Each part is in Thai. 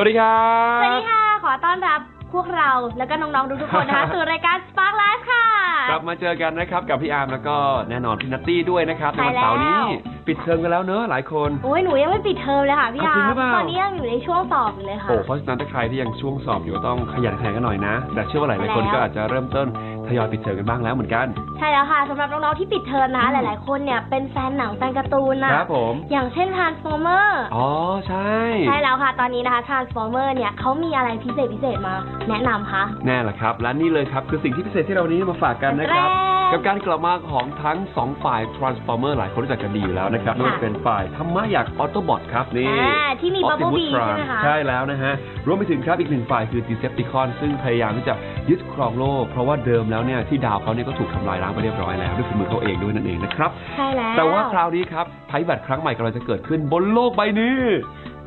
วัสดีครับสวัสดีค่ะ ขอต้อนรับพวกเราแล้วก็น้องๆทุกๆคนนะคะ สู่รายการ Spark Life ค่ะ กลับมาเจอกันนะครับกับพี่อาร์มแล้วก็แน่นอนพี่นัตตี้ด้วยนะครับในใช่วันเสาร์นี้ แล้ว ปิดเทอมกันแล้วเนอะหลายคน โอ้ยหนูยังไม่ปิดเทอมเลยค่ะพี่อ้าอาวจริงหรือเปล่า ตอนนี้ยังอยู่ในช่วงสอบอยู่เลยค่ะ โอ้เพราะฉะนั้นถ้าใครที่ยังช่วงสอบอยู่ก็ต้องขยันแข่งกันหน่อยนะ แต่เชื่อว่าหลายๆคนแล้วก็อาจจะเริ่มต้น ทยอยปิดเทอมกันบ้างแล้วเหมือนกัน ใช่แล้วค่ะสำหรับน้องๆที่ปิดเทอมนะคะอืมหลาย ๆ คนเนี่ยเป็นแฟนหนังแฟนการ์ตูนนะครับผม อย่างเช่น Transformer อ๋อใช่ ใช่แล้วค่ะตอนนี้นะคะ Transformer เนี่ยเขามีอะไรพิเศษพิเศษมาแนะนำคะ แน่แหละครับ และนี่เลยครับคือสิ่งที่พิเศษที่เราวันนี้มาฝากกันนะครับ แร กกับการกลับมาของทั้งสองฝ่าย Transformer หลายคนรู้จักกันดีอยู่แล้วนะครับไม่ว่าจะเป็นฝ่ายธรรมะอยากออโตบอทครับนี่อ่าที่มี Optimus Bumblebee ใช่ไหม Prime คะ ใช่แล้วนะฮะ รวมไปถึงครับอีกหนึ่งฝ่ายคือ Decepticon ซึ่งพยายามที่จะยึดครองโลก เพราะว่าเดิมแล้วเนี่ยที่ดาวเขาเนี่ยก็ถูกทำลายล้างไปเรียบร้อยแล้วด้วยฝีมือเขาเองด้วยนั่นเองนะครับ ใช่แล้วแต่ว่าคราวนี้ครับภัยพิบัติครั้งใหม่กำลังจะเกิดขึ้นบนโลกใบนี้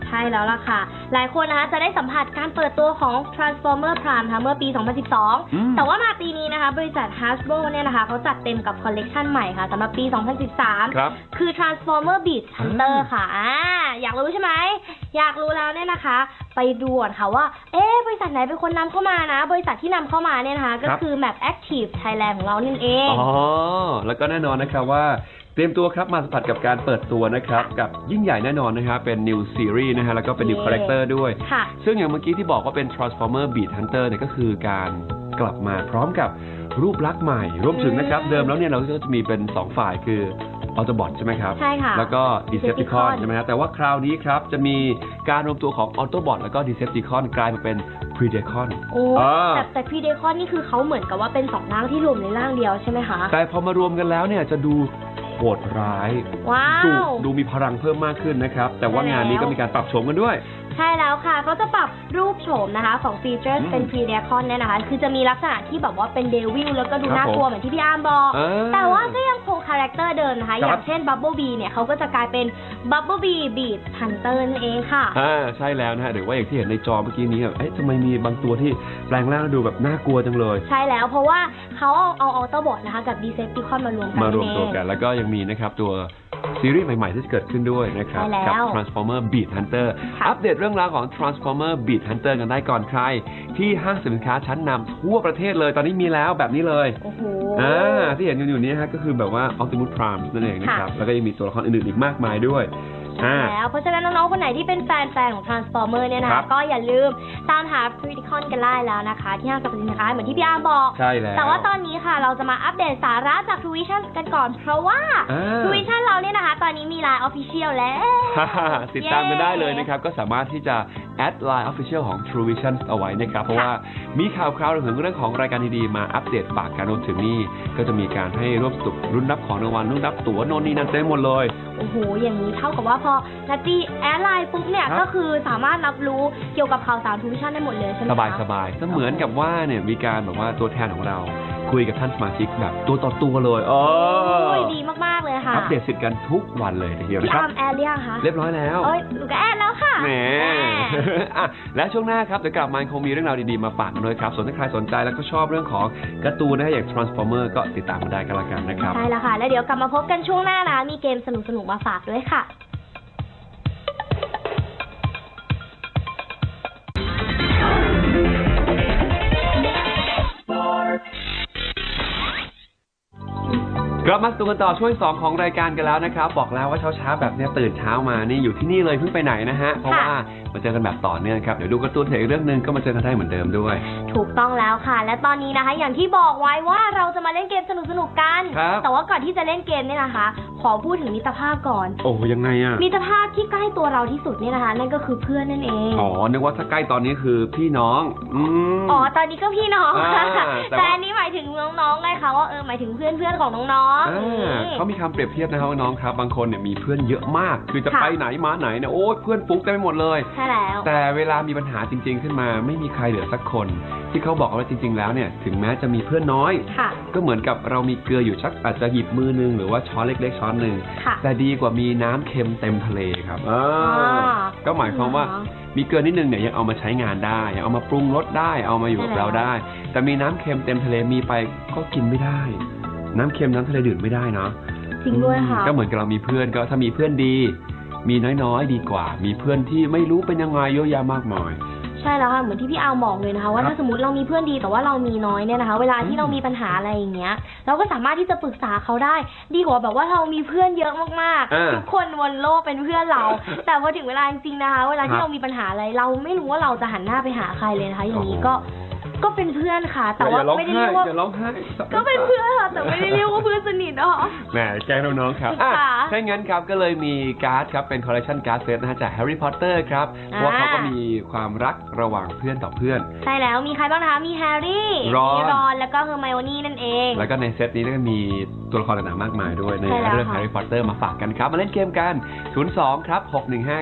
ใช่แล้วล่ะค่ะ หลายคนนะคะจะได้สัมผัสการเปิดตัวของ Transformer Prime นะคะเมื่อปีอืม2012 แต่ว่ามาปีนี้นะคะ บริษัท Hasbro เนี่ยนะคะเขาจัดเต็มกับคอลเลกชันใหม่ค่ะสำหรับปี 2013 ครับ คือ Transformer Beat Hunter อ่าค่ะอ่าอยากรู้ใช่ไหม อยากรู้แล้วเนี่ยนะคะ ไปดูก่อนค่ะว่า เอ๊ะบริษัทไหนเป็นคนนำเข้ามานะ บริษัทที่นำเข้ามาเนี่ยนะคะ ก็คือ Map Active Thailand ของเรานั่นเอง อ๋อ แล้วก็แน่นอนนะครับว่า เตรียมตัวครับมาสัมผัสกับการเปิดตัวนะครับกับยิ่งใหญ่แน่นอนนะครับเป็น new series นะฮะแล้วก็เป็น new เย้ character ด้วย ค่ะ ซึ่งอย่างเมื่อกี้ที่บอกว่าเป็น Transformer Beat Hunter เนี่ยก็คือการกลับมาพร้อมกับรูปลักษณ์ใหม่ รวมถึงนะครับอืมเดิมแล้วเนี่ยเราก็จะมีเป็น 2 ฝ่ายคือ Autobot ใช่ไหมครับ ใช่ค่ะแล้วก็ Decepticon Decepticon ใช่ไหมฮะแต่ว่าคราวนี้ครับ จะมีการรวมตัวของ Autobot แล้วก็ Decepticon กลายมาเป็น Predacon โอ้อ่า แต่แต่พีเดคอนนี่คือเขาเหมือนกับว่าเป็นสองร่างที่รวมในร่างเดียวใช่ไหมคะ แต่พอมารวมกันแล้วเนี่ยจะดู โหดร้ายว้าดูวดูมีพลังเพิ่มมากขึ้นนะครับ แต่ว่าใช่แล้ว งานนี้ก็มีการปรับโฉมกันด้วย ใช่แล้วค่ะเขาจะปรับรูปโฉมนะคะของฟีเจอร์อืมเป็นพรีเดคอนเนี่ยนะคะ คือจะมีลักษณะที่แบบว่าเป็นเดวิลแล้วก็ดูครับน่ากลัวเหมือนที่พี่อาร์มบอก เออ แต่ว่าก็ยังคงคาแรคเตอร์เดิมนะคะ ครับอย่างเช่นบับเบิลบีเนี่ยเขาก็จะกลายเป็นบับเบิลบีบีดฮันเตอร์นั่นเองค่ะ อ่าใช่แล้วนะฮะหรือว่าอย่างที่เห็นในจอเมื่อกี้นี้แบบเอ๊ะทำไมมีบางตัวที่แปลงร่างแล้วดูแบบน่ากลัวจังเลย ใช่แล้วเพราะว่าเขาเอาเอาออโตบอทนะคะ กับดีเซปติคอนมารวมกันมารวมตัวนั่นกัเอนงแล้วก็ยังมีนะครับตัวซีรีส์ใหม่ ๆ ที่จะเกิดขึ้นด้วยนะครับใช่แล้วกั Transformer Beat Hunter ค่ะอัปเดตเรื่องราวของ Transformer Beat Hunter กันได้ก่อนใคร ที่ห้างสินค้าชั้นนำทั่วประเทศเลยตอนนี้มีแล้วแบบนี้เลยโอ้โหอ่าที่เห็นกันอยู่นี้ฮะก็คือแบบว่า Optimus Prime นั่นเองนะครับแล้วก็ยังมีตัวละครอื่นๆอีกมากมายด้วยใช่อ่า แล้วเพราะฉะนั้นน้องๆคนไหนที่เป็นแฟนๆของ Transformer เนี่ยนะครัคะบก็อย่าลืมตามหา p r e d i c o n กันได้แล้วนะคะ ที่ห้างสรรพสินค้าเหมือนที่พี่อาร์มบอก ใช่แล้ว แต่ว่าตอนนี้ค่ะเราจะมาอัปเดตสาระจาก t w i s i o n กันก่อน เพราะว่าอ่า t w i s i o n เราเนี่ยนะคะ ตอนนี้มี Line Official แล้วฮ่าฮ่าติดตามกันได้เลยนะครับ ก็สามารถที่จะแอดไลน์ Official ของ True Vision เอาไว้นะครับ เพราะว่ามีข่าวคราวถึงเรื่องของรายการดีๆ มาอัปเดตฝากกันรวมถึงนี่ ก็จะมีการให้ร่วมสนุกรุ่นรับของรางวัลรุ่นรับตั๋วโน่นนี่นั่นเต็มหมดเลย โอ้โห อย่างนี้เท่ากับว่าพอนัตตี้แอดไลน์ปุ๊บเนี่ยครับ ก็คือสามารถรับรู้เกี่ยวกับข่าวสาร t w i s i o n ได้หมดเลยใช่ไหมสคะ บายสบายๆเสมือนกับว่าเนี่ยมีการแบบว่าตัวแทนของเรา คุยกับท่านสมาชิกแบบตัวต่อตัวเลยอ๋อโอ้ยดีมาก ๆ เลยค่ะอัปเดตสิทธิ์กันทุกวันเลยทีเดียวพี่นะครัอาบร์มแอดหรือยังคะเรียบร้อยแล้วโอ้ยหนูก็แอดแล้วค่ะแหมแหมอะและช่วงหน้าครับเดี๋ยวกลับมาคงมีเรื่องราวดีๆมาฝากกันด้วยครับ ส่วนถ้าใครสนใจแล้วก็ชอบเรื่องของการ์ตูนนะฮะอย่าง Transformer ก็ติดตามกันได้กันละกันนะครับ ใช่แล้วค่ะ แล้วเดี๋ยวกลับมาพบกันช่วงหน้านะ มีเกมสนุกๆ มาฝากด้วยค่ะ Sports. กลับมาสู่กันต่อช่วงสองของรายการกันแล้วนะครับ บอกแล้วว่าเช้าๆแบบเนี้ยตื่นเช้ามานี่อยู่ที่นี่เลยเพิ่งไปไหนนะฮะเพราะว่ามาเจอกันแบบต่อเนื่องครับเดี๋ยวดูการ์ตูนเถอะอีกเรื่องหนึ่งก็มาเจอกันได้เหมือนเดิมด้วย ถูกต้องแล้วค่ะ และตอนนี้นะคะ อย่างที่บอกไว้ว่าเราจะมาเล่นเกมสนุกๆกัน ครับ แต่ว่าก่อนที่จะเล่นเกมเนี่ยนะคะ ขอพูดถึงมิตรภาพก่อน โอ้ยังไงอะมิตรภาพที่ใกล้ตัวเราที่สุดเนี่ยนะคะ นั่นก็คือเพื่อนนั่นเองอ๋อนึกว่าถ้าใกล้ตอนนี้คือพี่น้องอืมอ๋อตอนนี้ก็พี่น้องอ่าค่ะแต่ว่า แต่อันนี้หมายถึงน้องๆไงคะว่าเออหมายถึงเพื่อนๆของน้องๆอ่าอืมเขามีคำเปรียบเทียบนะครับว่าน้องครับ บางคนเนี่ยมีเพื่อนเยอะมาก คือจะค่ะ ไปไหนมาไหนเนี่ยโอ้ยเพื่อนฟุ้งเต็มไปหมดเลย ใช่แล้ว แต่เวลามีปัญหาจริง ๆ ขึ้นมา ไม่มีใครเหลือสักคน ที่เขาบอกว่าจริง ๆ แล้วเนี่ยถึงแม้จะมีเพื่อนน้อย ค่ะ ก็เหมือนกับเรามีเกลืออยู่ชักอาจจะหยิบมือนึงหรือว่าช้อนเล็ก ๆ ช้อนหนึ่งค่ะแต่ดีกว่ามีน้ำเค็มเต็มทะเลครับอ่าอ่าก็หมายความว่า อ๋อ มีเกลือนิดนึงเนี่ยยังเอามาใช้งานได้ยังเอามาปรุงรสได้เอามาอยู่กับใช่แล้วเราได้ แต่มีน้ำเค็มเต็มทะเลมีไปก็กินไม่ได้ น้ำเค็มน้ำทะเลดื่มไม่ได้เนาะจริงด้วยค่ะ ก็เหมือนกับเรามีเพื่อนก็ถ้ามีเพื่อนดี มีน้อยๆดีกว่า มีเพื่อนที่ไม่รู้เป็นยังไงเยอะแยะมากมายใช่แล้วค่ะเหมือนที่พี่อาร์มบอกเลยนะคะว่าครับถ้าสมมติเรามีเพื่อนดีแต่ว่าเรามีน้อยเนี่ยนะคะ เวลาอืที่มเรามีปัญหาอะไรอย่างเงี้ย เราก็สามารถที่จะปรึกษาเขาได้ ดีกว่าแบบว่าเรามีเพื่อนเยอะมากอ่าๆทุกคนบนโลกเป็นเพื่อนเรา แต่พอถึงเวลาจริงๆนะคะ เวลาครัที่บเรามีปัญหาอะไรเราไม่รู้ว่าเราจะหันหน้าไปหาใครเลยนะคะ อย่างนี้โอ้โหก็ ก็เป็นเพื่อนค่ะ แต่ว่าอย่าร้องไม่ได้ไห้เรียกว่าอย่าร้องไห้ก็เป็นเพื่อนค่ะแต่ไม่ได้เรียกว่าเพื่อนสนิทนะคะแหมแกล้งน้องๆครับอะค่ะถ้างั้นครับก็เลยมีการ์ดครับเป็นคอลเลคชันการ์ดเซตนะฮะจากแฮร์รี่พอตเตอร์ครับเพราะว่าเขาก็มีความรักระหว่างเพื่อนต่อเพื่อน ใช่แล้วมีใครบ้างนะคะมีแฮร์รี่รอนมีรอนแล้วก็เฮอร์ไมโอนี่นั่นเอง แล้วก็ในเซตนี้ก็มี ตัวละครต่างๆมากมายด้วยในใช่แล้วเรื่องค่ะแฮร์รี่พอตเตอร์มาฝากกันครับ มาเล่นเกมกัน 02 ครับ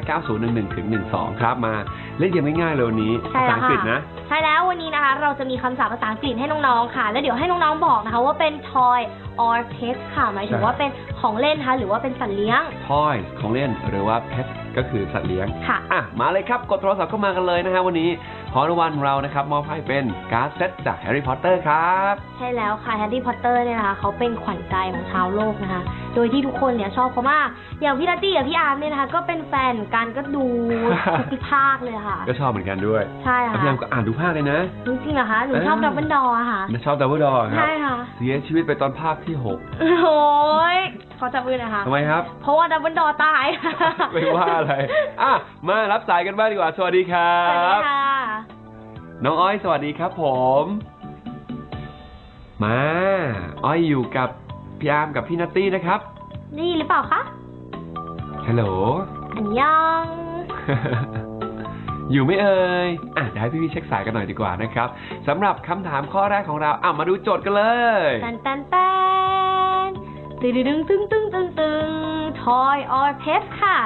6159011ถึง12 ครับมาเล่นเกมง่ายๆเลยวันนี้ใช่ภาแล้ษาวอังกฤษค่ะนะ ใช่แล้ววันนี้นะคะ เราจะมีคำศัพท์ภาษาอังกฤษให้น้องๆค่ะ แล้วเดี๋ยวให้น้องๆบอกนะคะว่าเป็น toy or pet ค่ะ หมายถึงใช่ว่าเป็นของเล่นนะคะหรือว่าเป็นสัตว์เลี้ยง toys ของเล่นหรือว่า pet ก็คือสัตว์เลี้ยง ค่ะ อะ มาเลยครับ กดโทรศัพท์เข้ามากันเลยนะฮะวันนี้ของรางวัลของเรานะครับมอบให้เป็นการ์ดเซตจากแฮร์รี่พอตเตอร์ครับ ใช่แล้วค่ะแฮร์รี่พอตเตอร์เนี่ยนะคะเขาเป็นขวัญใจของชาวโลกนะคะโดยที่ทุกคนเนี่ยชอบเขามาก อย่างพี่ลัตตี้กับพี่อาร์มเนี่ยนะคะ ก็เป็นแฟนกันก็ดูทุกภาคเลยค่ะ ก็ชอบเหมือนกันด้วยใช่แล้วค่ะพี่ยามก็อ่านดูภาคเลยนะ จริงๆเหรอคะ หนูชอบเออดับเบิลดอร์ค่ะชอบดับเบิลดอร์ครัใช่บค่ะ เสียชีวิตไปตอนภาคที่6โอ้ยขอจับมือหนะคะทำไมครับ เพราะว่าดับเบิลดอร์ตายไม่ว่าอะไรอะมารับสายกันบ้างดีกว่าสวัสดีครัสวัสดีบค่ะน้องอ้อยสวัสดีครับผม มา อ้อยอยู่กับ พี่อาร์มกับพี่นัตตี้นะครับ นี่หรือเปล่าคะฮัลโหล อันยอง อยู่ไหม่เอ่ยอะเดี๋ยวให้พี่พี่ๆเช็คสายกันหน่อยดีกว่านะครับสำหรับคำถามข้อแรกของเราอะมาดูโจทย์กันเลย ตันตันตันตึงตึงตึงตึงตึงตึง toy or pet ค่ะ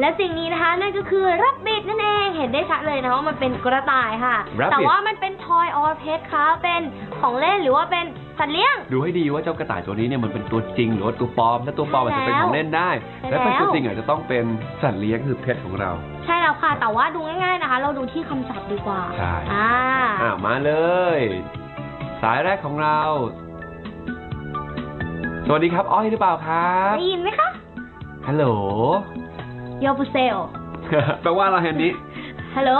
และสิ่งนี้นะคะนั่นก็คือ rabbit นั่นเองเห็นได้ชัดเลยนะคะว่ามันเป็นกระต่ายค่ะ Rabbit แต่ว่ามันเป็น toy or pet ค่ะเป็นของเล่นหรือว่าเป็น สัตว์เลี้ยง ดูให้ดีว่าเจ้ากระต่ายตัวนี้เนี่ยมันเป็นตัวจริงหรือว่าตัวปลอม ถ้าตัวปลอมอาจจะเป็นของเล่นได้ ใช่และเป็นแล้วตัวจริงอาจจะต้องเป็นสัตว์เลี้ยงคือเพชของเรา ใช่แล้วค่ะ แต่ว่าดูง่ายๆนะคะ เราดูที่คำศัพท์ดีกว่าใช่ อ่า อะมาเลย สายแรกของเรา สวัสดีครับ อ้อยหรือเปล่าครับ ได้ยินไหมคะฮัลโหล โยบุเซลแปลว่าอะไรอันนี้ ฮัลโหล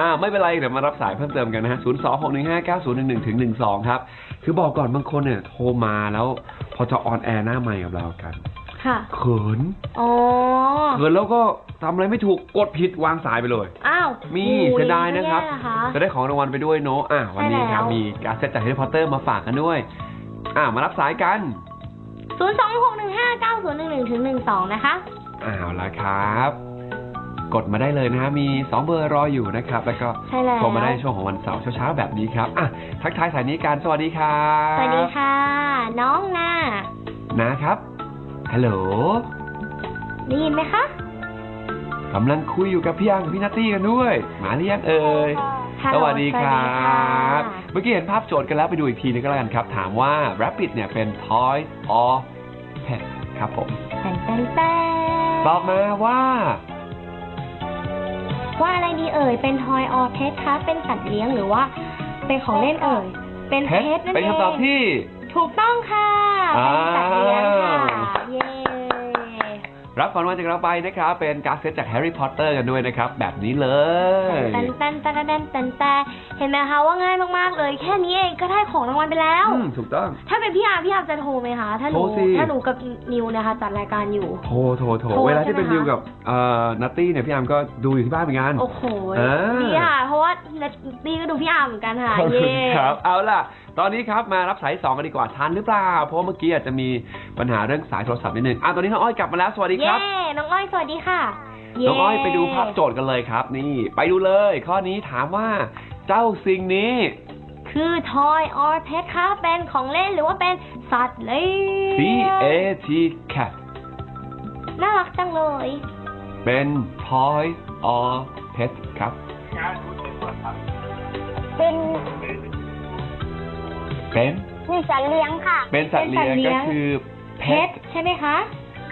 อ่าไม่เป็นไร เดี๋ยวมารับสายเพิ่มเติมกันนะฮะ 0 2 6 1 5 9 0 1 1ถึง12 ครับ คือบอกก่อนบางคนเนี่ยโทรมาแล้ว พอจะออนแอร์หน้าไมค์กับเรากันค่ะเขินอ๋อเขินแล้วก็ทำอะไรไม่ถูกกดผิดวางสายไปเลย อ้าวมีโอ้เสียดายนะครับแย่นะคะจะได้ของรางวัลไปด้วยเนอะอะวันนี้ครับใช่แล้วมีการดเซตจากแฮร์รี่พอตเตอร์มาฝากกันด้วย อะมารับสายกันศูนย์สองหกหนึ่งห้าเก้าศูนย์หนึ่งหนึ่งถึงหนึ่งสองนะคะอ้าวละครับ กดมาได้เลยนะฮะมี2เบอร์รออยู่นะครับ แล้วก็ใช่แล้ว โทรมาได้ช่วงของวันเสาร์เช้าๆแบบนี้ครับอะทักทายสายนี้กันสวัสดีครับสวัสดีค่ะ น้องนานะครับฮัลโหลได้ยินไหมคะกำลังคุยอยู่กับพี่อังกับพี่นัตตี้กันด้วยมาหรือยังเอ่ย ฮัลสโหลวัสดีครับ สวัสดีค่ะเมื่อกี้เห็นภาพโจทย์กันแล้วไปดูอีกทีนึงก็แล้วกันครับ ถามว่า Rabbit เนี่ยเป็น toy or pet ครับผม แตนแตนแตนตอบมาว่า ว่าอะไรดีเอ่ย เป็นทอยออเพ t คะ เป็นสัตว์เลี้ยงหรือว่า เป็นของเล่นเอ่ย เป็นเพ pet ชนั่นเป็นเองคำตอบที่ ถูกต้องค่ะอ้าเป็นวสัตว์เลี้ยงค่ะเย้ รับของรางวัลจากเราไปนะครับ เป็นการ์ดเซตจากแฮร์รี่พอตเตอร์กันด้วยนะครับ แบบนี้เลยแตนแตนแตนแตนแตนแตนเห็นไหมคะว่าง่ายมากๆเลย แค่นี้เองก็ได้ของรางวัลไปแล้ว อืมถูกต้อง ถ้าเป็นพี่อาร์มพี่อาร์มจะโทรไหมคะถ้าหนูโทรสิ ถ้าหนูกับนิวนะคะจัดรายการอยู่ โทรโทรโทรโทรเวลาที่เป็นใช่ไหมดิวคะ กับเอ่อนัตตี้เนี่ยพี่อาร์มก็ดูอยู่ที่บ้านเหมือนกัน โอ้โหอ่าดีค่ะ เพราะว่านัตตี้ก็ดูพี่อาร์มเหมือนกันค่ะขอบเย่คุณครับ เอาล่ะ ตอนนี้ครับมารับสายสองกันดีกว่าทันหรือเปล่า เพราะว่าเมื่อกี้อาจจะมีปัญหาเรื่องสายโทรศัพท์นิดนึงอะตอนนี้น้องอ้อยกลับมาแล้วสวัสดีครับ เย่น้องอ้อยสวัสดีค่ะน้องอ้อยไปดูภาพโจทย์กันเลยครับ นี่ไปดูเลย ข้อนี้ถามว่าเจ้าสิ่งนี้ คือ toy or pet คะเป็นของเล่นหรือว่าเป็นสัตว์เลี้ C ยง A T cat น่ารักจังเลย เป็น toy or pet ครับ เป็นมีสัตว์เลี้ยงค่ะ เป็นสัตว์เลี้ยงก็คือ pet pet ใช่ไหมคะ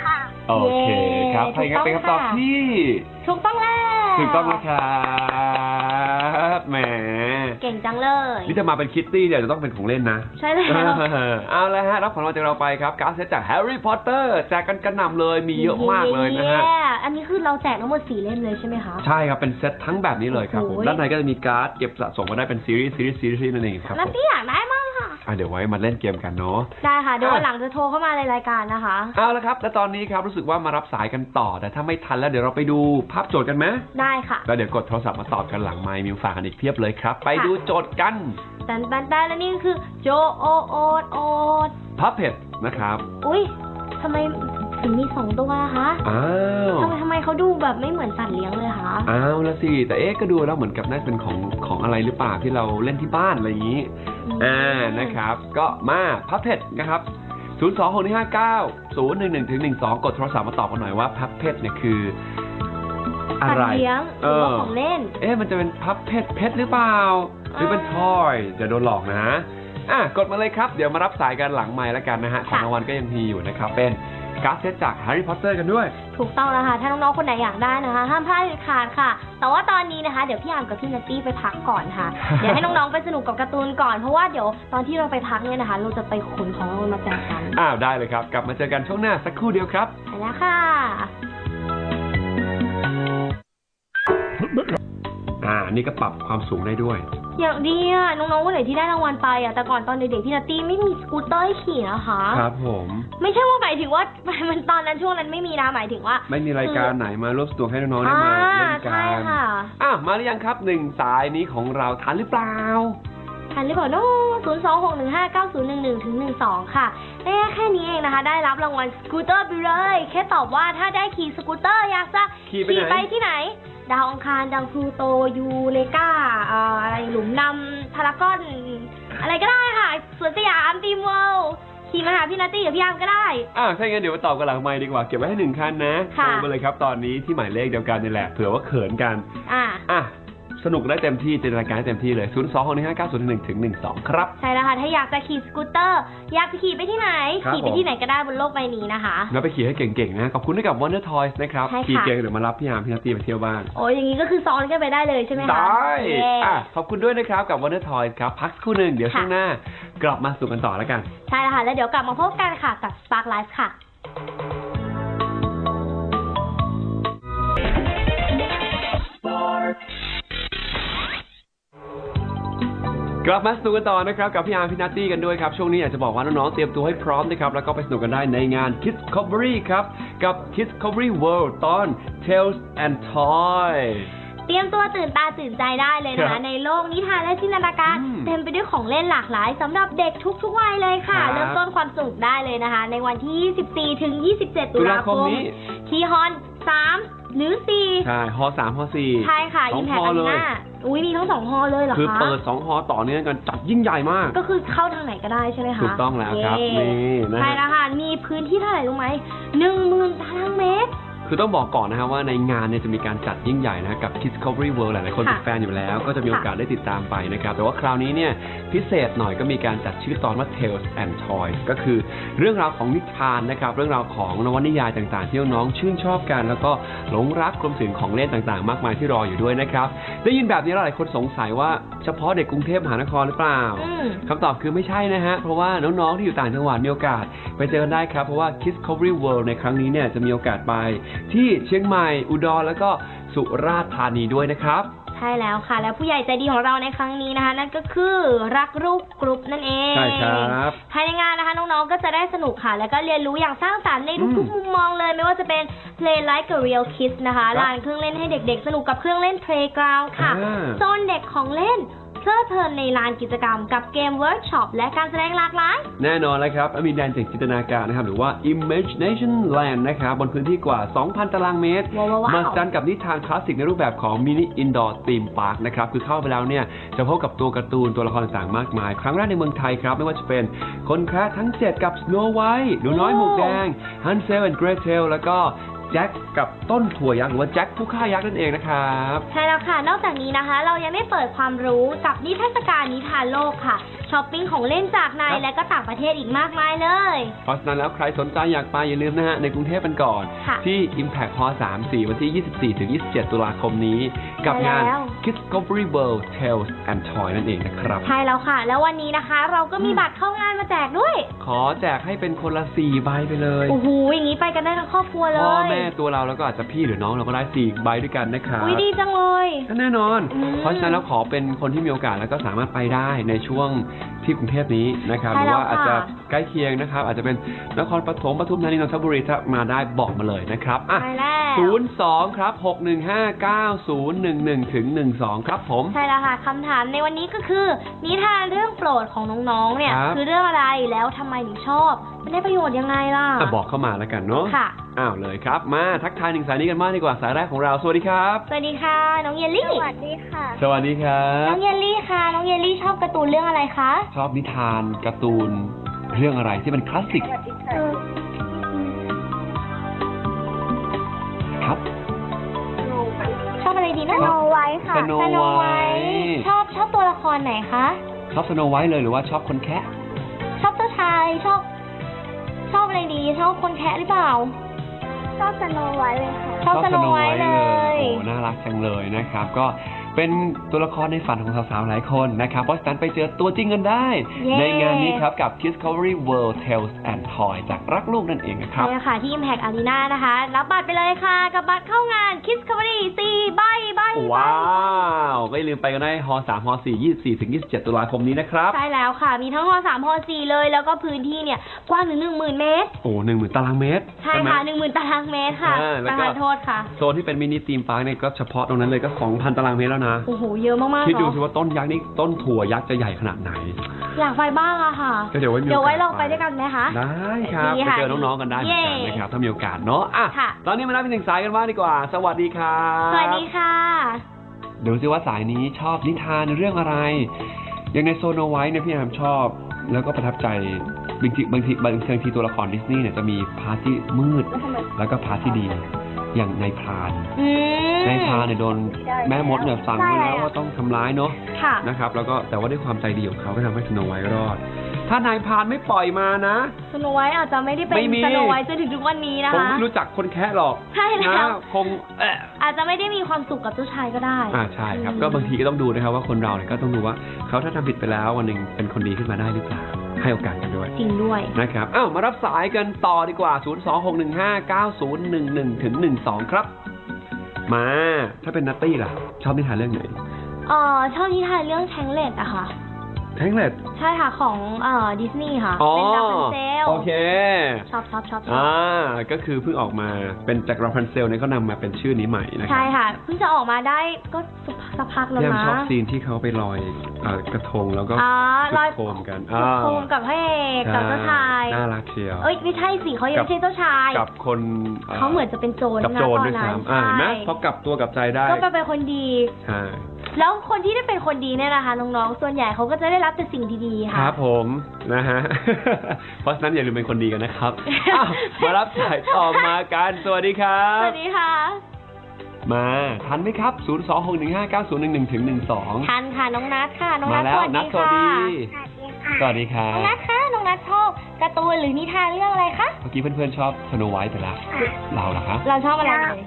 ค่ะ โอเคครับเย้ถ้าอย่างนั้นเป็นคำตอบถูกต้องค่ะที่ถูกต้องแล้วถูกต้องนะครับแหมเก่งจังเลย นี่จะมาเป็นคิตตี้เนี่ยจะต้องเป็นของเล่นนะ ใช่แล้วเออเอาละฮะ รับของรางวัลจากเราไปครับ การ์ดเซตจากแฮร์รี่พอตเตอร์แจกกันกระหน่ำเลยมีเยอะมากเลยนะฮะเย้อันนี้คือเราแจกทั้งหมดสี่เล่มเลยใช่ไหมคะใช่ครับ เป็นเซตทั้งแบบนี้เลยครับผมโอ้โหด้านในก็จะมีการ์ดเก็บสะสมมาได้เป็นซีรีส์ซีรีส์ซีรีส์นั่นเองครับนัผตมตี้อยากได้มากค่ะ อะเดี๋ยวไว้มาเล่นเกมกันเนาะ ได้ค่ะเดี๋ยวอะวันหลังจะโทรเข้ามาในรายการนะคะ เอาละครับ และตอนนี้ครับรู้สึกว่ามารับสายกันต่อ แต่ถ้าไม่ทันแล้วเดี๋ยวเราไปดูภาพโจทย์กันไหมได้ค่ะ แล้วเดี๋ยวกดโทรศัพท์มาตอบกันหลังไมค์มีฝากกันอีกเพียบเลยครับ ไปดูโจทย์กันตันตันตันแล้วนี่คือโจโอโอดโอดพับเพ็ดนะครับ อุ้ยทำไม ถึงมีสองตัวล่ะคะอ้าวทำไมทำไมเขาดูแบบไม่เหมือนสัตว์เลี้ยงเลยคะอ้าวแล้วสิแต่เอ๊ะก็ดูแล้วเหมือนกับน่าจะเป็นของของอะไรหรือเปล่าที่เราเล่นที่บ้านอะไรอย่างนี้อ่านะครับ ก็มาพับเพจนะครับ0 2 6 1 5 9 0 1 1ถึง12 กดโทรศัพท์มาตอบกันหน่อยว่าพับเพจเนี่ยคืออะสัตไรว์เลี้ยงหเอรือว่าอของเล่น เอ๊ะมันจะเป็นพับเพจเพชรหรือเปล่า หรือเป็นทอยเดี๋ยวโดนหลอกนะอะกดมาเลยครับ เดี๋ยวมารับสายกันหลังไมค์แล้วกันนะฮะ ของรางวัลก็ยังมีอยู่นะครับ เป็น การ์ดเซตจากแฮร์รี่พอตเตอร์กันด้วย ถูกต้องแล้วค่ะถ้าน้องๆคนไหนอยากได้นะคะ ห้ามพลาดเด็ดขาดค่ะ แต่ว่าตอนนี้นะคะ เดี๋ยวพี่อามกับพี่นัตตี้ไปพักก่อนค่ะ เดี๋ยวให้น้องๆไปสนุกกับการ์ตูนก่อน เพราะว่าเดี๋ยวตอนที่เราไปพักเนี่ยนะคะ เราจะไปขนของรางวัลมาแจกกันอ้าวได้เลยครับ กลับมาเจอกันช่วงหน้าสักครู่เดียวครับ ไปแล้วค่ะ อ่านี่ก็ปรับความสูงได้ด้วย อย่างดีอะน้องๆคนไหนที่ได้รางวัลไปอะแต่ก่อนตอนเด็กๆพี่นัตตี้ไม่มีสกูตเตอร์ให้ขี่นะคะ ครับผม ไม่ใช่ว่าหมายถึงว่า มันตอนนั้นช่วงนั้นไม่มีนะหมายถึงว่า ไม่มีรายการไหนมาร่วมสนุกให้น้องๆได้อ่ามาเล่นกัใช่นค่ะ อะมาหรือยังครับหนึ่งสายนี้ของเราทันหรือเปล่า ทันหรือเปล่าโน้ศูนย์สองหกหนึ่งห้าเก้าศูนย์หนึ่งหนึ่งถึงหนึ่งสองค่ะแค่แค่นี้เองนะคะ ได้รับรางวัลสกูตเตอร์ไปเลย แค่ตอบว่าถ้าได้ขี่สกูตเตอร์อยากจะขี่ไปไหนไปที่ไหน ดาวอังคารดาวพลูโตยูเรกาเอ่ออะไรหลุมดำพารากอน อะไรก็ได้ค่ะสวนสยามดีมเวิลด์ขี่มาหาพี่นัตตี้กับพี่ยามก็ได้ อะถ้าอย่างนั้นเดี๋ยวมาตอบกันหลังไมค์ดีกว่า เก็บไว้ให้หนึ่งคันนะค่ะ โทรมาเลยครับตอนนี้ที่หมายเลขเดียวกันนี่แหละ เผื่อว่าเขินกัน อ่า อะ สนุกได้เต็มที่จินตนาการได้เต็มที่เลย 0 2 6 1 5 9 0 1ถึง12 ครับ ใช่แล้วค่ะถ้าอยากจะขี่สกูตเตอร์ อยากจะขี่ไปที่ไหน ครับขี่ไปผม ที่ไหนก็ได้บนโลกใบนี้นะคะ แล้วไปขี่ให้เก่งๆนะ ขอบคุณให้กับ Wonder Toys นะครับ ใช่ค่ะ ขี่เก่งเดี๋ยวมารับพี่ยามพี่นาตีไปเที่ยวบ้าง โอ้ยอย่างนี้ก็คือซ้อนกันไปได้เลยใช่ไหมคะได้เย้ อะขอบคุณด้วยนะครับกับ Wonder Toys ครับ พักสักครู่หนึ่งเดี๋ยวค่ะ ช่วงหน้า กลับมาสู่กันต่อแล้วกัน ใช่แล้วค่ะ แล้วเดี๋ยวกลับมาพบกันค่ะกับ Spark Life ค่ะ กลับมาสนุกกันต่อนะครับกับพี่อาร์มพี่นัตตี้กันด้วยครับ ช่วงนี้อยากจะบอกว่าน้องๆเตรียมตัวให้พร้อมนะครับ แล้วก็ไปสนุกกันได้ในงาน Kids Discovery ครับ กับ Kids Discovery World ตอน Tales and Toys เตรียมตัวตื่นตาตื่นใจได้เลยนะครัคะบในโลกนิทานและจินตนาการ อืมเต็มไปด้วยของเล่นหลากหลายสำหรับเด็กทุกๆวัยเลยค่ะ ครับเริ่มต้นความสนุกได้เลยนะคะ ในวันที่ 24 ถึง 27 ตุตุลาลาคคมมนี้ ที่ฮอน 3หรือ4ใช่ฮอสามฮอสี่ใช่ค่ะสอยิงมแพฮคออารีเลย นาอุ้ยมีทั้งสองฮอลเลยเหรอคะคือเปิดสองฮอต่อเนื่องกันจัดยิ่งใหญ่มาก ก็คือเข้าทางไหนก็ได้ใช่ไหมคะถูกต้องแล้วครับเย้นี่นะใช่ฮะแล้วค่ะ มีพื้นที่เท่าไหร่รู้ไหมหนึ่งหมื่นตารางเมตร คือต้องบอกก่อนนะครับว่าในงานเนี่ยจะมีการจัดยิ่งใหญ่นะกับ Kids Discovery World หลายๆคนค่ะเป็นแฟนอยู่แล้ว ก็จะมีโอกาสได้ติดตามไปนะครับ แต่ว่าคราวนี้เนี่ยพิเศษหน่อยก็มีการจัดชื่อตอนว่า Tales and Toys ก็คือเรื่องราวของนิทานนะครับ เรื่องราวของนวนิยายต่างๆ ที่น้องๆชื่นชอบกัน แล้วก็หลงรักรวมถึงของเล่นต่างๆ มากมายที่รออยู่ด้วยนะครับ ได้ยินแบบนี้แล้วหลายคนสงสัยว่าเฉพาะเด็กกรุงเทพมหานครหรือเปล่าอืมคำตอบคือไม่ใช่นะฮะ เพราะว่าน้องๆที่อยู่ต่างจังหวัดมีโอกาส ไปเจอกันได้ครับ เพราะว่า Kids Discovery World ในครั้งนี้เนี่ยจะมีโอกาสไปที่เชียงใหม่ อุดรแล้วก็สุราษฎร์ธานีด้วยนะครับ ใช่แล้วค่ะ แล้วผู้ใหญ่ใจดีของเราในครั้งนี้นะคะ นั่นก็คือรักลูกกรุ๊ปนั่นเองใช่ครับภายในงานนะคะน้องๆก็จะได้สนุกค่ะ แล้วก็เรียนรู้อย่างสร้างสรรค์ในทุกๆมุมมองเลย ไม่ว่าจะเป็น Play Like a Real Kids นะคะครับลานเครื่องเล่นให้เด็กๆ สนุกกับเครื่องเล่น Playground ค่ะอ่า โซนเด็กของเล่น เพลิดเพลินในลานกิจกรรมกับเกมเวิร์กช็อปและการแสดงหลากหลาย แน่นอนแล้วครับมีแดนแห่งจินตนาการนะครับ หรือว่า Imagination Land นะครับ บนพื้นที่กว่า 2,000 ตารางเมตร ว้าวว้าวว้าว มาจันกับนิทานคลาสสิกในรูปแบบของ Mini Indoor Theme Park นะครับ คือเข้าไปแล้วเนี่ย จะพบกับตัวการ์ตูนตัวละครต่างๆมากมาย ครั้งแรกในเมืองไทยครับ ไม่ว่าจะเป็นคนแคระทั้ง 7 กับ Snow White หนูน้อยหมวกแดง Hansel and Gretel แล้วก็ แจ็คกับต้นถั่วยักษ์หรือว่าแจ็คผู้ฆ่ายักษ์นั่นเองนะครับ ใช่แล้วค่ะ นอกจากนี้นะคะ เรายังได้เปิดความรู้กับนิทรรศการนิทานโลกค่ะ ช้อปปิ้งของเล่นจากในครับ และก็ต่างประเทศอีกมากมายเลย เพราะฉะนั้นแล้วใครสนใจอยากไปอย่าลืมนะฮะในกรุงเทพกันก่อน ค่ะ ที่ Impact Hall 3 4 วันที่ 24 ถึง 27 ตุลาคมนี้ กับงานใช่แล้ว Discovery World Tales and Toy นั่นเองนะครับ ใช่แล้วค่ะ แล้ววันนี้นะคะ เราก็มีอืมบัตรเข้างานมาแจกด้วย ขอแจกให้เป็นคนละสี่ใบไปเลย โอ้โห อย่างนี้ไปกันได้ทั้งครอบครัวเลยพ่อแม่ตัวเราแล้วก็อาจจะพี่หรือน้องเราก็ได้สี่ใบด้วยกันนะครับ อุ้ยดีจังเลย แน่นอน อืมเพราะฉะนั้นเราขอเป็นคนที่มีโอกาสแล้วก็สามารถไปได้ในช่วงที่กรุงเทพนี้นะครับหใช่รือแล้วว่าอาจจะค่ะใกล้เคียงนะครับ อาจจะเป็นนครปฐมปทุมธานีนนทบุรีถ้ามาได้บอกมาเลยนะครับอะไปแล้วศูนย์สองครับหกหนึ่งห้าเก้าศูนย์หนึ่งหนึ่งถึงหนึ่งสองครับผมใช่แล้วค่ะคำถามในวันนี้ก็คือ นิทานเรื่องโปรดของน้องๆเนี่ยครับคือเรื่องอะไรแล้วทำไมถึงชอบมันได้ประโยชน์ยังไงล่ะอะบอกเข้ามาแล้วกันเนาะค่ะ อ้าวเลยครับ มาทักทายหนึ่งสายนี้กันมากดีกว่าสายแรกของเราสวัสดีครับ สวัสดีค่ะ น้องเยลลี่ สวัสดีค่ะ สวัสดีครัน้บ องเยลลี่ค่ะ น้องเยลลี่ชอบการ์ตูนเรื่องอะไรคะชอบนิทานการ์ตูนเรื่องอะไรที่เป็นคลาสสิกสวัสดีค่ะ ครับ ชอบอะไรดีนะโนไว้ค่ะ สโนสโนไวไวท์ชอบชอบตัวละครไหนคะ ชอบสโนไวท์เลยหรือว่าชอบคนแคะชอบเจ้าชายชอบ ชอบอะไรดี ชอบคนแคะหรือเปล่า ชอบสโนไว้เลยค่ะ ชอบสโนไวท์เลย โอ้ น่ารักจังเลยนะครับ ก็ เป็นตัวละครในฝันของสาวๆหลายคนนะครับ เพราะฉะนั้นไปเจอตัวจริงกันได้เย้ในงานนี้ครับกับ Discovery World Tales and Toy จากรักลูกนั่นเองนะครับใช่ค่ะที่ Impact Arena นะคะ รับบัตรไปเลยค่ะ กับบัตรเข้างาน Kids Discovery 4ใบใบใบว้าวก็อย่าลืมไปกันได้ฮ3ฮ4 24ถึง27 ตุลาคมนี้นะครับ ใช่แล้วค่ะ มีทั้งฮ3ฮ4เลย แล้วก็พื้นที่เนี่ย กว้างถึง 10,000 เมตร โอ้หนึ่งหมื่นตารางเมตร ใช่ไหมค่ะ 10,000 ตารางเมตรค่ะอ่าแล้วประก็ทานโทษค่ะ โซนที่เป็นมินิทีมพาร์คเนี่ยก็เฉพาะตรงนั้นเลยก็ 2,000 ตารางเมตรแล้วนะโอ้โหเยอะมากๆคิดดูเนาะสิว่าต้นยักษ์นี่ต้นถั่วยักษ์จะใหญ่ขนาดไหน อยากไปบ้างอะค่ะ ก็เดี๋ยวไว้มีเดี๋ยวไว้โอกาสเราไปด้วยกันไหมคะ ได้ครับดีไปค่ะเจอน้องๆกันได้เหมือนกันเย้นะครับถ้ามีโอกาสเนาะอะค่ะ ตอนนี้มานับเป็นหนึ่งสายกันบ้างดีกว่า สวัสดีครับสวัสดีค่ะ ดูซิว่าสายนี้ชอบนิทานเรื่องอะไร อย่างในโซโนไวท์เนี่ยพี่แอมชอบ แล้วก็ประทับใจบางทีบางทีบางทีตัวละครดิสนีย์เนี่ยจะมีพาร์ทที่มืด แล้วก็พาร์ทที่ดี อย่างนายพรานอืม นายพรานเนี่ยโดนแม่มดเนี่ยสั่งไว้แล้วใช่ว่าต้องทำร้ายเนาะค่ะ นะครับ แล้วก็แต่ว่าด้วยความใจดีของเขาก็ทำให้สโนไวท์รอด ถ้านายพรานไม่ปล่อยมานะ สโนไวท์อาจจะไม่ได้เป็นไม่มี สโนไวท์จนถึงทุกวันนี้นะคงคะ ไม่รู้จักคนแค่หรอกใช่แล้ว นะคงเอะอาจจะไม่ได้มีความสุขกับเจ้าชายก็ได้ อ่าใช่ครับอืมก็บางทีก็ต้องดูนะครับว่าคนเราเนี่ยก็ต้องดูว่าเขาถ้าทำผิดไปแล้ววันหนึ่งเป็นคนดีขึ้นมาได้หรือเปล่า ให้โอกาสกันด้วย จริงด้วย นะครับอ้าวมารับสายกันต่อดีกว่า 026159011ถึง12 ครับ มา ถ้าเป็นนัตตี้ล่ะ ชอบนิทานเรื่องไหนเอ่อชอบนิทานเรื่องแทงเล็ตอะค่ะ แทงเล็ตใช่ค่ะ ของเอ่อดิสนีย์ค่ะอ๋อเป็นดาพันเซลโอเค ชอบชอบชอบชอบอ่า ก็คือเพิ่งออกมาเป็นจากราพันเซลเนี่ยเขานำมาเป็นชื่อนี้ใหม่นะครัใช่ค่ะ เพิ่งจะออกมาได้ก็สัก พักแล้วพี่แอมนะชอบซีนที่เขาไปลอยเอ่อกระทงแล้วก็อ๋อจุลอยดโคมกันจุดโคมกับพระเอกกับเจ้าชาย น่ารักเชียว เอ้ยไม่ใช่สิเขายังไม่ใช่เจ้าชาย กับคนเขาเหมือนจะเป็นโจรกับนะโจรตอด้วนยนั้นซ้ำอ่าเห็นไหมใช่พอกลับตัวกลับใจได้ก็ไปเป็นคนดี ใช่แล้วคนที่ได้เป็นคนดีเนี่ยนะคะน้องๆส่วนใหญ่เขาก็จะได้รับแต่สิ่งดีๆคค่ะ รับผมนะฮะ เพราะฉะนั้นอย่าลืมเป็นคนดีกันนะครับอ้าวมารับสายต่อมากันสวัสดีครัสบ วัสดีค่ะ มาทันไหมครับ 0 2 6 1 5 9 0 1 1ถึง12 ทันค่ะน้องนัทค่ะน้องมานัทแล้วสวัสนัดีดสวัสค่ะดีสวัสดีค่ะสวัสดีครัน้องนับทค่ะน้องนัทชอบการ์ตูนหรือนิทานเรื่องอะไรคะเมื่อกี้เพื่อนๆชอบสโนไวท์ไปแล้วค่ะเราล่ะครับเราชอบอะไรเลย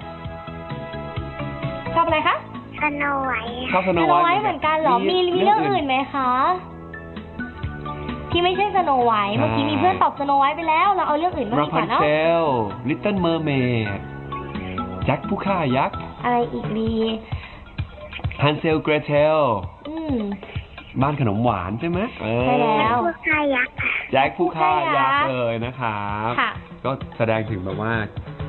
ชอบอะไรคะสโนไว้ชอบสโนสโนไวไวท์ท์เหมือนกันเหรอมีมีเรื่องอื่นไหมคะที่ไม่ใช่สโนไวท์เมื่อกี้มีเพื่อนตอบสโนไวท์ไปแล้ว เราเอาเรื่องอื่นมาราดีกพันว่าเนาะเซลลิตเติ้ลเมอร์เมดแจ็คผู้ฆ่ายักษ์ อะไรอีกดีฮันเซลเกรเทล อืมบ้านขนมหวานใช่ไหมเออใช่แล้วพวกชายยักษ์ค่ะ แจ็คผู้ฆ่ายักษ์ผู้ฆ่ายักษ์เลยนะครับ ค่ะ ก็แสดงถึงแบบว่า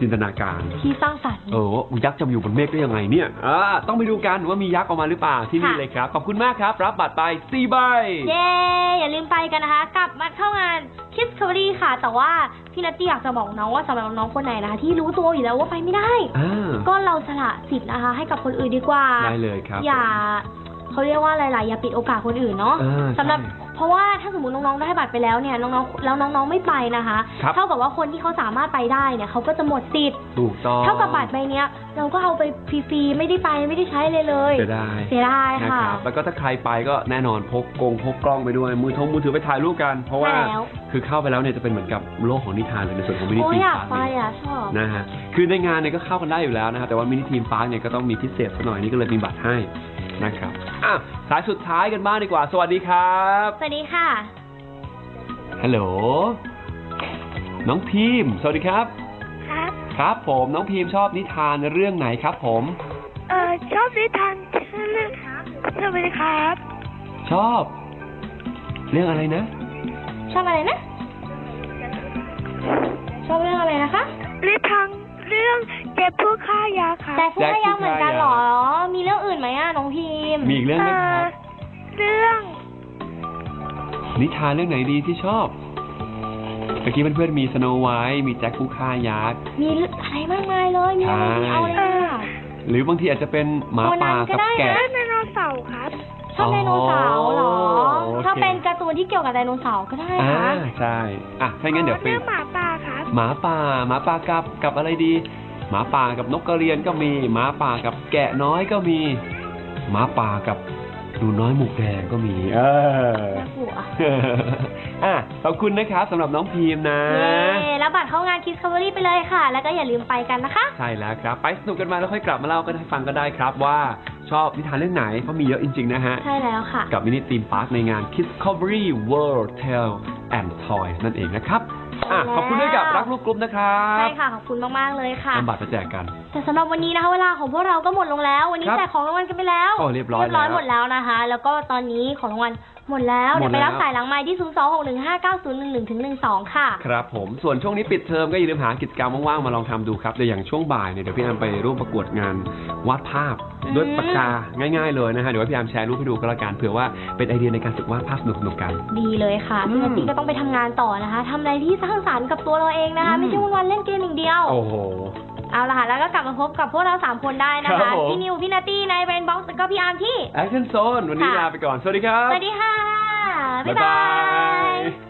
จินตนาการ ที่สร้างสรรค์ เออว่ายักษ์จะมาอยู่บนเมฆได้ยังไงเนี่ยอ่าต้องไปดูกันว่ามียักษ์ออกมาหรือเปล่าที่นี่ค่ะ เลยครับ ขอบคุณมากครับ รับบัตรไปสี่ใบ เย้ อย่าลืมไปกันนะคะ กลับมาเข้างาน Kids c o v e r y ค่ะ แต่ว่าพี่นัตตี้อยากจะบอกน้องว่าสำหรับน้องคนไหนนะคะ ที่รู้ตัวอยู่แล้วว่าไปไม่ได้ อ่า ก็เราสละสิทธิ์นะคะ ให้กับคนอื่นดีกว่า ได้เลยครับอย่าเขาเรียกว่าอะไรล่ะอย่าปิดโอกาสคนอื่นเนาะอ่าสำหรับใช่ เพราะว่าถ้าสมมติน้องๆได้บัตรไปแล้วเนี่ยน้องๆแล้วน้องๆไม่ไปนะคะ ครับ เท่ากับว่าคนที่เขาสามารถไปได้เนี่ยเขาก็จะหมดสิทธิ์ถูกต้องเท่ากับบัตรใบเนี้ย เราก็เอาไปฟรีๆไม่ได้ไปไม่ได้ใช้เลยเลย เสียดายเสียดายนะค่ะ ครับแล้วก็ถ้าใครไปก็แน่นอนพกกงพกกล้องไปด้วย มือทงมือถือไปถ่ายรูปกัน เพราะว่าใช่แล้ว คือเข้าไปแล้วเนี่ยจะเป็นเหมือนกับโลกของนิทานเลยในส่วนของมินิโอ้ทียมอยากพาร์คไปเนี่ย อะชอบ นะฮะ คือในงานเนี่ยก็เข้ากันได้อยู่แล้วนะครับ แต่ว่ามินิทีมพาร์คเนี่ยก็ต้องมีพิเศษสักหน่อยนี่ก็เลยมีบัตรให้ นะครับอะสายสุดท้ายกันบ้างดีกว่า สวัสดีครับ สวัสดีค่ะ ฮัลโหล น้องพิมพ์ สวัสดีครับ ครับ ครับผมน้องพิมพ์ชอบนิทานเรื่องไหนครับผม เออชอบนิทานชื่อเรื่องสวัสดีครับ ชอบ เรื่องอะไรนะ ชอบอะไรนะ ชอบเรื่องอะไรนะคะนิทานเรื่อง เก็บผู้ฆ่ายาครับแต่ผู้แจ็คพยังเหมือนกันเหรอผู้ฆ่ายมีเรื่องอื่นไหมอะน้องพิมพ์มีอีกเรื่องไหมครับ เรื่องนิทานเรื่องไหนดีที่ชอบเมื่อกี้เพื่อนๆมีสโนไวท์มีแจ็คผู้ฆ่ายักษ์ มีอะไรมากมายเลยมีอะไรที่เอาเลยอะหรือบางทีอาจจะเป็นหมาป่ากับแกะเรื่องไดโนเสาร์ครับชอบไดโนเสาร์เหรอโอเคถ้าเป็นการ์ตูนที่เกี่ยวกับไดโนเสาร์ก็ได้อ่าค่ะใช่ อะถ้างั้นเดี๋ยวไปเรื่องหมาป่าครับหมาป่าหมาป่ากับกับอะไรดี หมาป่ากับนกกระเรียนก็มี หมาป่ากับแกะน้อยก็มี หมาป่ากับหนูน้อยหมูแดงก็มี เออน่ากลัวอะขอบคุณนะครับสำหรับน้องพีมนะ เย้แล้วบัตรเข้างาน Discovery ไปเลยค่ะ แล้วก็อย่าลืมไปกันนะคะ ใช่แล้วครับ ไปสนุกกันมาแล้วค่อยกลับมาเล่ากันให้ฟังก็ได้ครับว่าชอบนิทานเรื่องไหน เพราะมีเยอะจริง ๆ นะฮะ ใช่แล้วค่ะ กับมินิทีมพาร์คในงาน Discovery World Tale and Toys นั่นเองนะครับ อะใช่แล้วขอบคุณด้วยกับรักลูกกรุ๊ปนะครับใช่ค่ะ ขอบคุณมากๆเลยค่ะนำบัตรมาแจกกัน แต่สำหรับวันนี้นะคะเวลาของพวกเราก็หมดลงแล้ว วันนี้ครับแจกของรางวัลกันไปแล้วโอ้เรียบร้อยเรียบร้อยแล้ว หมดแล้วนะคะ แล้วก็ตอนนี้ของรางวัล หมดแล้ว หมเดี๋ยดวไปรับแล้ว สายหลังไม้ที่ 0 2 6 1 5 9 0 1 1ถึง12 ค่ะ ครับผมส่วนช่วงนี้ปิดเทอมก็อย่าลืมหากิจกรรมว่างๆมาลองทำดูครับเดี๋ยวอย่างช่วงบ่ายเนี่ยเดี๋ยวพี่แอมไปร่วมประกวดงานวาดภาพอืมด้วยปากกาง่ายๆเลยนะฮะเดี๋ยวให้พี่แอมแชร์รูปให้ดูก็แล้วกันเผื่อว่าเป็นไอเดียในการฝึกวาดภาพสนุกๆกัน ดีเลยค่ะอืพี่มนัตตี้ก็ต้องไปทำงานต่อนะคะทำอะไรที่สร้างสรรค์กับตัวเราเองนะคะ อืม ไม่ใช่วันๆเล่นเกมอย่างเดียว โอ้โห เอาละค่ะ แล้วก็กลับมาพบกับพวกเรา3คนได้นะครัคะบผม พี่นิวพี่นัตตี้ในเบรนบ็อกซ์แล้วก็พี่อาร์มที่แอคชั่นโซนวันนี้ค่ะ ลาไปก่อน สวัสดีครับ สวัสดีค่ะ บ๊ายบาย